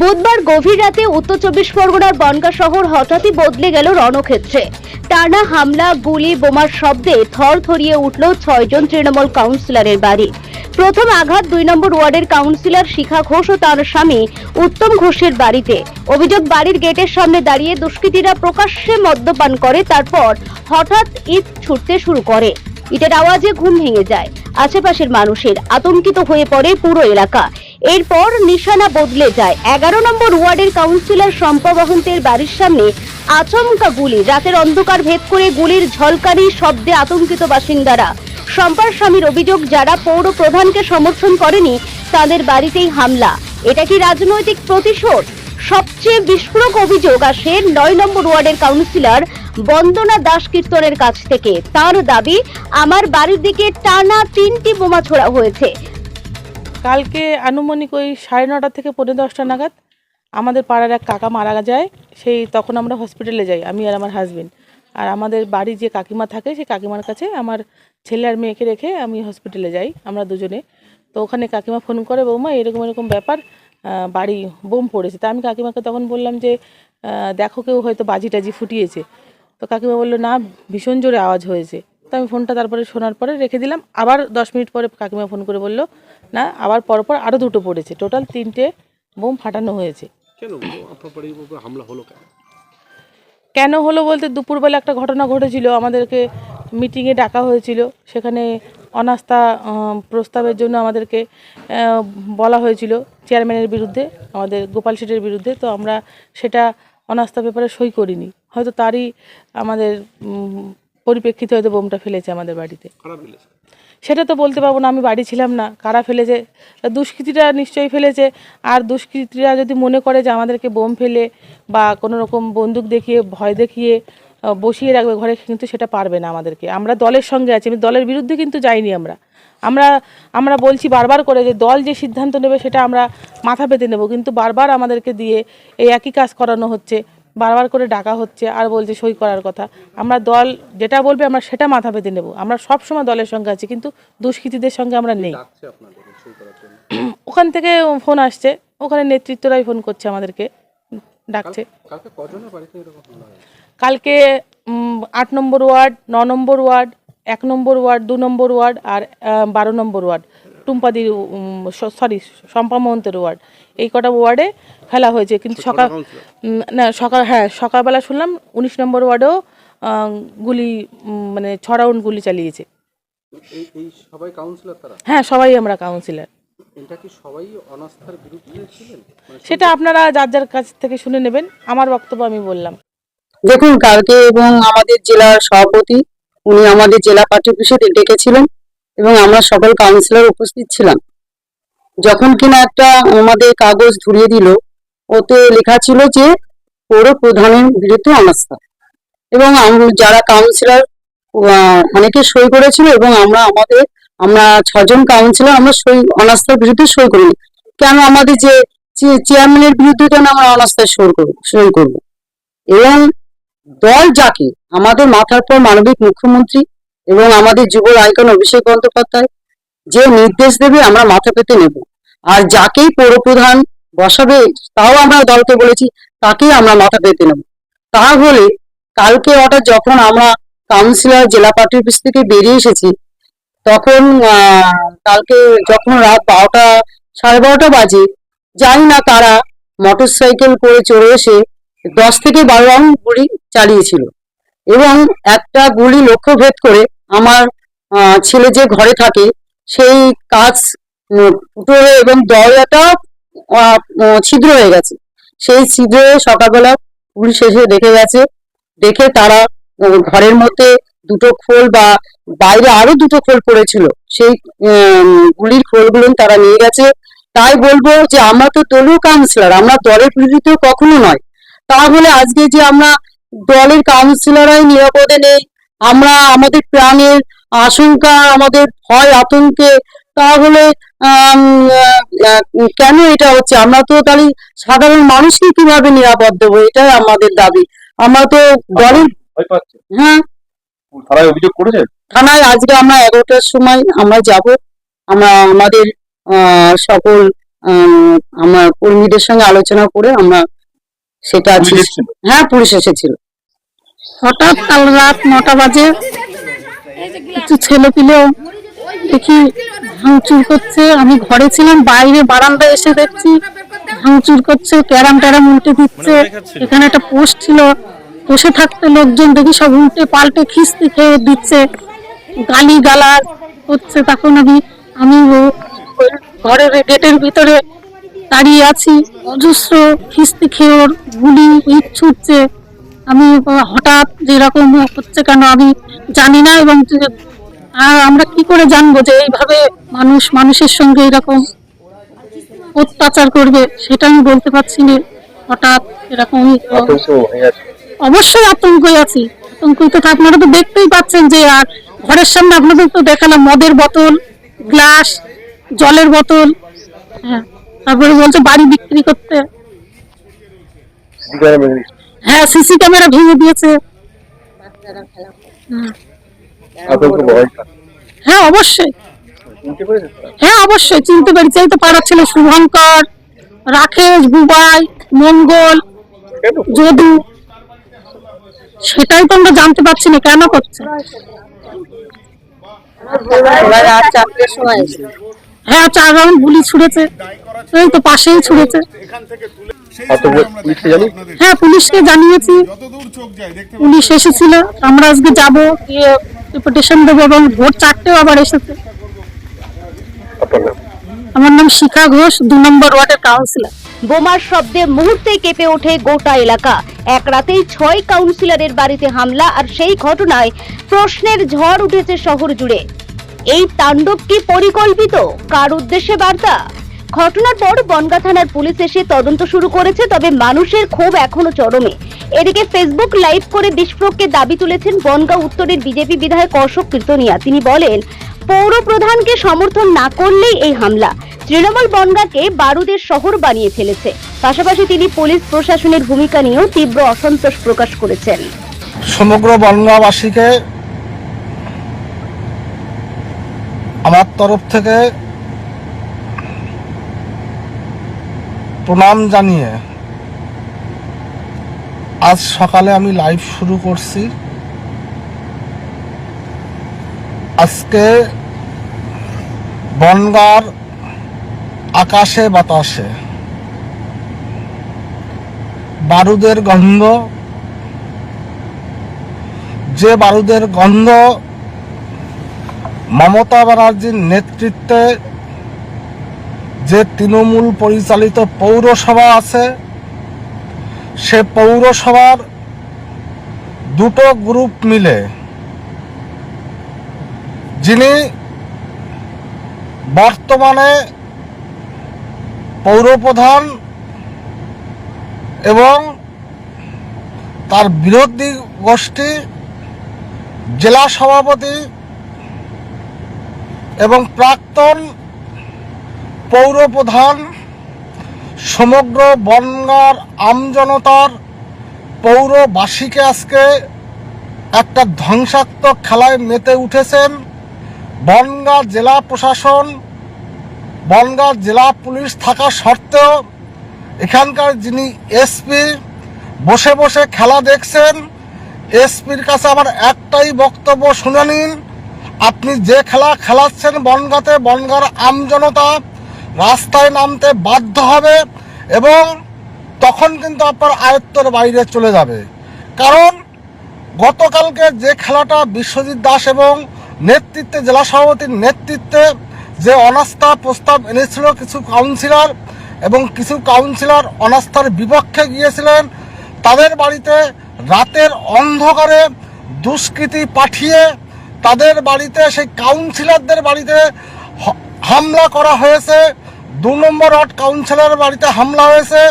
বুধবার গভীর রাতে উত্তর চব্বিশ পরগনার বনগা শহর হঠাৎই বদলে গেল রণক্ষেত্রে। টানা হামলা, গুলি, বোমার শব্দে থর থরিয়ে উঠল ছয়জন তৃণমূল কাউন্সিলরের বাড়ি। প্রথম আঘাত দুই নম্বর ওয়ার্ডের কাউন্সিলর শিখা ঘোষ ও তার স্বামী উত্তম ঘোষের বাড়িতে। অভিযোগ, বাড়ির গেটের সামনে দাঁড়িয়ে দুষ্কৃতীরা প্রকাশ্যে মদ্যপান করে, তারপর হঠাৎ ঈদ ছুটতে শুরু করে। ইটের আওয়াজে ঘুম ভেঙে যায়। আশেপাশের মানুষের আতঙ্কিত হয়ে পড়ে পুরো এলাকা। এরপর নিশানা বদলে যায়। এগারো নম্বর ওয়ার্ডের কাউন্সিলর শম্পা বহন্তের বাড়ির সামনে আচমকা গুলি। রাতের অন্ধকার ভেদ করে গুলির ঝলকানি শব্দে আতঙ্কিত বাসিন্দারা। শম্পার স্বামীর অভিযোগ, যারা পৌর প্রধানকে সমর্থন করেনি, তাদের বাড়িতেই হামলা। এটা কি রাজনৈতিক প্রতিশোধ? সবচেয়ে বিস্ফোরক অভিযোগ আসে নয় নম্বর ওয়ার্ডের কাউন্সিলর বন্দনা দাস কীর্তনের কাছ থেকে। তার দাবি, আমার বাড়ির দিকে টানা তিনটি বোমা ছোড়া হয়েছে। কালকে আনুমানিক ওই সাড়ে নটা থেকে পনেরো দশটা নাগাদ আমাদের পাড়ার এক কাকা মারা যায়। সেই তখন আমরা হসপিটালে যাই, আমি আর আমার হাজবেন্ড আর আমাদের বাড়ি যে কাকিমা থাকে, সেই কাকিমার কাছে আমার ছেলে আর মেয়েকে রেখে আমি হসপিটালে যাই, আমরা দুজনে। তো ওখানে কাকিমা ফোন করে, বৌমা, এরকম এরকম ব্যাপার বাড়ি বোম পড়েছে। তা আমি কাকিমাকে তখন বললাম যে দেখো কেউ হয়তো বাজি টাজি ফুটিয়েছে। তো কাকিমা বলল, না, ভীষণ জোরে আওয়াজ হয়েছে। তো আমি ফোনটা তারপরে শোনার পরে রেখে দিলাম। আবার দশ মিনিট পরে কাকিমা ফোন করে বলল না আবার পরপর আরও দুটো পড়েছে। টোটাল তিনটে বোম ফাটানো হয়েছে। কেন আপনার বাড়ির উপর হামলা হলো কেন? কেন হলো বলতে দুপুরবেলা একটা ঘটনা ঘটেছিল। আমাদেরকে মিটিংয়ে ডাকা হয়েছিল। সেখানে অনাস্থা প্রস্তাবের জন্য আমাদেরকে বলা হয়েছিল চেয়ারম্যানের বিরুদ্ধে আমাদের গোপাল শেঠের বিরুদ্ধে। তো আমরা সেটা অনাস্থা পেপারে সই করিনি। হয়তো তারই আমাদের পরিপ্রেক্ষিতে হয়তো বোমটা ফেলেছে আমাদের বাড়িতে। সেটা তো বলতে পারব না আমি বাড়ি ছিলাম না। কারা ফেলেছে? দুষ্কৃতীরা নিশ্চয়ই ফেলেছে। আর দুষ্কৃতীরা যদি মনে করে যে আমাদেরকে বোম ফেলে বা কোনো রকম বন্দুক দেখিয়ে ভয় দেখিয়ে বসিয়ে রাখবে ঘরে কিন্তু সেটা পারবে না আমাদেরকে। আমরা দলের সঙ্গে আছি আমি দলের বিরুদ্ধে কিন্তু যাইনি আমরা। আমরা আমরা বলছি বারবার করে যে দল যে সিদ্ধান্ত নেবে সেটা আমরা মাথা পেতে নেব কিন্তু বারবার আমাদেরকে দিয়ে এই একই কাজ করানো হচ্ছে। বারবার করে ডাকা হচ্ছে আর বলছে সই করার কথা। আমরা দল যেটা বলবে আমরা সেটা মাথা পেতে নেব। আমরা সব সময় দলের সঙ্গে আছি কিন্তু দুষ্কৃতীদের সঙ্গে আমরা নেই। ওখান থেকে ফোন আসছে ওখানে নেতৃত্বরাই ফোন করছে আমাদেরকে ডাকছে। কালকে আট নম্বর ওয়ার্ড ন নম্বর ওয়ার্ড এক নম্বর ওয়ার্ড দু নম্বর ওয়ার্ড আর বারো নম্বর ওয়ার্ড। টুম্পাদির সরি শম্পা মহন্তের ওয়ার্ড। এই কটা ওয়ার্ডে ফেলা হয়েছে। কিন্তু সকাল না সকাল হ্যাঁ সকালবেলা শুনলাম উনিশ নম্বর ওয়ার্ডেও আহ, গুলি মানে ছ রাউন্ড গুলি চালিয়েছে। এই এই সবাই কাউন্সিলর তারা? হ্যাঁ সবাই আমরা কাউন্সিলর এটা কি সবাই অনাস্থার বিরুদ্ধে ছিলেন? মানে সেটা আপনারা যার যার কাছ থেকে শুনে নেবেন। আমার বক্তব্য আমি বললাম। দেখুন কালকে এবং আমাদের জেলার সভাপতি উনি আমাদের জেলা পার্টি অফিসে ডেকেছিলেন এবং আমরা সকল কাউন্সিলর উপস্থিত ছিলাম। যখন কিনা একটা আমাদের কাগজ ধরিয়ে দিল, ওতে লেখা ছিল যে, পৌর প্রধানের বিরুদ্ধে অনাস্থা। এবং যারা কাউন্সিলর অনেকে সই করেছিল এবং আমরা আমাদের, আমরা ছজন কাউন্সিলর আমরা সই, অনাস্থার বিরুদ্ধে সই করিনি। কেন আমাদের যে চেয়ারম্যানের বিরুদ্ধে কেন আমরা অনাস্থায় সই করব সই করব? এবং দল যাকে, আমাদের মাথার পর মানবিক মুখ্যমন্ত্রী এবং আমাদের যুব আইকন অভিষেক বন্দ্যোপাধ্যায় যে নির্দেশ দেবে আমরা মাথা পেতে নেব। আর যাকেই পৌরপ্রধান বসাবে, তাও আমরা দলকে বলেছি, তাকেই আমরা মাথা পেতে নেব। তাহলে কালকে হঠাৎ যখন আমরা কাউন্সিলর, জেলা পার্টি অফিস থেকে বেরিয়ে এসেছি, তখন কালকে যখন রাত বারোটা, সাড়ে বারোটা বাজে, জানি না তারা মোটর সাইকেল করে চড়ে এসে দশ থেকে বারো রাউন্ড গুলি চালিয়েছিল। এবং একটা গুলি লক্ষ্যভেদ করে আমার ছেলে যে ঘরে থাকে সেই কাজ ফুটো এবং দরজাটা ছিদ্র হয়ে গেছে। সেই ছিদ্রে সকালবেলা পুলিশ এসে দেখে গেছে, দেখে তারা ঘরের মধ্যে দুটো খোল বা বাইরে আরও দুটো খোল পড়েছিল। সেই গুলির খোলগুলো তারা নিয়ে গেছে। তাই বলব যে আমরা তো দলীয় কাউন্সিলর আমরা দলের বিরুদ্ধে কখনো নয়। তাহলে আজকে যে আমরা দলের কাউন্সিলররাই নিরাপদে নেই আমরা আমাদের প্রাণের আশঙ্কা আমাদের ভয় আতঙ্কে তাহলে কেন এটা হচ্ছে? আমরা তো তাহলে সাধারণ মানুষকে কীভাবে নিরাপদ দেবো? এটাই আমাদের দাবি। আমরা তো দলের হ্যাঁ। থানায় অভিযোগ করেছেন? থানায় আজকে আমরা এগারোটার সময় আমরা যাব। আমরা আমাদের সকল আমার কর্মীদের সঙ্গে আলোচনা করে আমরা সেটা হ্যাঁ পুলিশ এসেছিল। হঠাৎ কাল রাত নটা বাজে। কিছু ছেলে পিলেও দেখি ভাঙচুর করছে। আমি ঘরে ছিলাম বাইরে বারান্দায় এসে দেখছি ভাঙচুর করছে ক্যারাম ট্যারাম উল্টে দিচ্ছে। এখানে একটা পোস্ট ছিল বসে থাকতে লোকজন দেখি সব উল্টে পাল্টে খিস্তি খেয়ে দিচ্ছে। গালি গালার হচ্ছে তখন আমি আমি ঘরের গেটের ভিতরে দাঁড়িয়ে আছি। অজস্র খিস্তি খেয়োর গুলি ইট ছুটছে। আমি হঠাৎ যেরকম হচ্ছে কেন আমি জানি না এবং আর আমরা কি করে জানব যে এইভাবে মানুষ মানুষের সঙ্গে এরকম অত্যাচার করবে সেটা আমি বলতে পারছি না। হঠাৎ এরকম অবশ্যই আতঙ্কে আছি। আতঙ্কিত তো আপনারা তো দেখতেই পাচ্ছেন যে আর ঘরের সামনে আপনাদের তো দেখালাম মদের বোতল গ্লাস জলের বোতল হ্যাঁ। তারপরে বলছে বাড়ি বিক্রি করতে। হ্যাঁ সিসি ক্যামেরা ভেঙে দিয়েছে। হ্যাঁ অবশ্যই। হ্যাঁ অবশ্যই চিনতে পেরেছি। এই তো পাড়ার ছেলে শুভঙ্কর রাকেশ বুবাই মঙ্গল যদু। সেটাই তো আমরা জানতে পারছি না কেন করছে? হ্যাঁ চার রাউন্ড গুলি ছুড়েছে। এই তো পাশেই ছুড়েছে। হ্যাঁ পুলিশকে জানিয়েছি। পুলিশ এসেছিল আমরা আজকে যাব ডেপুটেশন দেবো এবং ভোর চারটেও আবার এসেছে। আমার নাম শিখা ঘোষ দু নম্বর ওয়ার্ডের কাউন্সিলর বোমার শব্দে মুহূর্তে কেঁপে ওঠে গোটা এলাকা। এক রাতেই ছয় কাউন্সিলরের বাড়িতে হামলা আর সেই ঘটনায় প্রশ্নের ঝড় উঠেছে শহর জুড়ে। এই তাণ্ডব কি পরিকল্পিত? কার উদ্দেশ্যে বার্তা? ঘটনার পর বনগা থানার পুলিশ এসে তদন্ত শুরু করেছে, তবে মানুষের ক্ষোভ এখনও চরমে। এদিকে ফেসবুক লাইভ করে বিস্ফোরককে দাবি তুলেছেন বনগাঁ উত্তরের বিজেপি বিধায়ক অশোক কীর্তনিয়া। তিনি বলেন, পৌর প্রধানকে সমর্থন না করলেই এই হামলা। তৃণমূল বনগাঁকে বারুদের শহর বানিয়ে ফেলেছে। পাশাপাশি তিনি পুলিশ প্রশাসনের ভূমিকা নিয়েও তীব্র অসন্তোষ প্রকাশ করেছেন। সমগ্র বনগাঁবাসীকে আমার তরফ থেকে প্রণাম জানিয়ে আজ সকালে আমি লাইভ শুরু করছি। আজকে বনগার আকাশে বাতাসে। বারুদের গন্ধ। যে বারুদের গন্ধ মমতা ব্যানার্জির নেতৃত্বে যে তৃণমূল পরিচালিত পৌরসভা আছে, সে পৌরসভার দুটো গ্রুপ মিলে যিনি বর্তমানে পৌরপ্রধান এবং তার বিরোধী গোষ্ঠী জেলা সভাপতি এবং প্রাক্তন পৌরপ্রধান, সমগ্র বনগার আমজনতার পৌরবাসীকে আজকে একটা ধ্বংসাত্মক খেলায় মেতে উঠেছেন বনগাঁ জেলা প্রশাসন। বনগাঁ জেলা পুলিশ থাকা সত্ত্বেও এখানকার যিনি এসপি, বসে বসে খেলা দেখছেন। এসপির কাছে আমার একটাই বক্তব্য, শুনে নিন, আপনি যে খেলা খেলাচ্ছেন বনগাতে, বনগার আমজনতা রাস্তায় নামতে বাধ্য হবে এবং তখন কিন্তু আপনার আয়ত্তর বাইরে চলে যাবে। কারণ গতকালকে যে খেলাটা বিশ্বজিৎ দাস এবং নেতৃত্বে, জেলা সভাপতির নেতৃত্বে যে অনাস্থা প্রস্তাব এনেছিল কিছু কাউন্সিলর এবং কিছু কাউন্সিলর অনাস্থার বিপক্ষে গিয়েছিলেন, তাদের বাড়িতে রাতের অন্ধকারে দুষ্কৃতী পাঠিয়ে তাদের বাড়িতে, সেই কাউন্সিলরদের বাড়িতে হামলা করা হয়েছে। দু নম্বর ওয়ার্ড কাউন্সিলর বাড়িতে হামলা হয়েছে,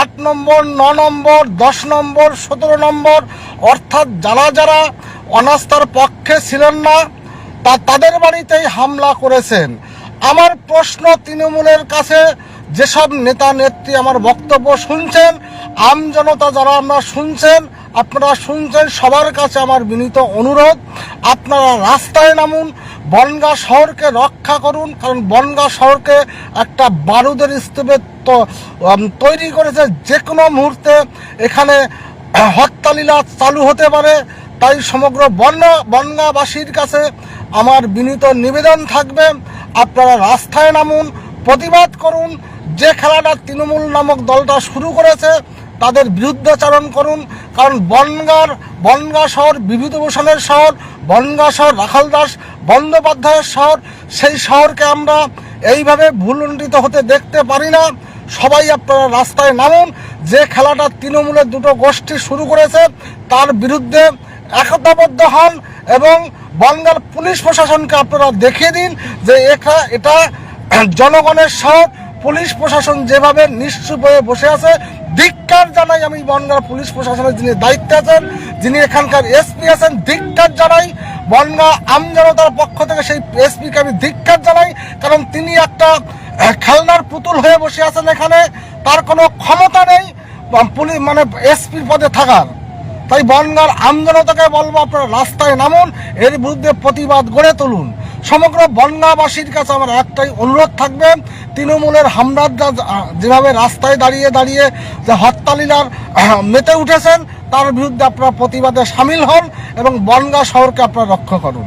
আট নম্বর, ন নম্বর, দশ নম্বর, সতেরো নম্বর, অর্থাৎ যারা যারা অনাস্থার পক্ষে ছিলেন না, তা তাদের বাড়িতেই হামলা করেছেন। আমার প্রশ্ন তৃণমূলের কাছে, যেসব নেতা নেত্রী আমার বক্তব্য শুনছেন আমজনতা যারা আমরা শুনছেন, আপনারা শুনছেন সবার কাছে আমার বিনীত অনুরোধ, আপনারা রাস্তায় নামুন বনগা শহরকে রক্ষা করুন, কারণ বনগা শহরকে একটা বারুদের স্তূপে তৈরি করেছে যে কোনো মুহূর্তে। এখানে হত্যালীলা চালু হতে পারে, তাই সমগ্র বন্যা, বনগাবাসীর কাছে আমার বিনীত নিবেদন থাকবে। আপনারা রাস্তায় নামুন, প্রতিবাদ করুন। যে খেলাটা তৃণমূল নামক দলটা শুরু করেছে তাদের বিরুদ্ধাচারণ করুন, কারণ বনগার, বনগা শহর বিভূতিভূষণের শহর, বনগা শহর রাখাল দাস বন্দ্যোপাধ্যায়ের শহর, সেই শহরকে আমরা এইভাবে ভুলুণ্ঠিত হতে দেখতে পারি না। সবাই আপনারা রাস্তায় নামুন, যে খেলাটা তৃণমূলের দুটো গোষ্ঠী শুরু করেছে, তার বিরুদ্ধে একতাবদ্ধ হন এবং বঙ্গাল পুলিশ প্রশাসনকে আপনারা দেখিয়ে দিন যে এখা এটা জনগণের শহর পুলিশ প্রশাসন যেভাবে নিশ্চুপ হয়ে বসে আছে, ধিক্কার জানাই আমি বনগাঁ পুলিশ প্রশাসনের যিনি দায়িত্বে আছেন, যিনি এখানকার এসপি আছেন, ধিক্কার জানাই বনগাঁ আমজনতার পক্ষ থেকে সেই এসপিকে আমি ধিক্কার জানাই, কারণ তিনি একটা খেলনার পুতুল হয়ে বসে আছেন এখানে, তার কোনো ক্ষমতা নেই পুলিশ মানে এসপির পদে থাকার। তাই বনগাঁর আমজনতাকে বলব আপনারা রাস্তায় নামুন, এর বিরুদ্ধে প্রতিবাদ গড়ে তুলুন। সমগ্র বনগাঁবাসীর কাছে আমার একটাই অনুরোধ থাকবে তৃণমূলের হামলাররা যেভাবে রাস্তায় দাঁড়িয়ে দাঁড়িয়ে যে হত্যালীলার মেতে উঠেছেন, তার বিরুদ্ধে আপনারা প্রতিবাদে সামিল হন এবং বনগাঁ শহরকে আপনারা রক্ষা করুন।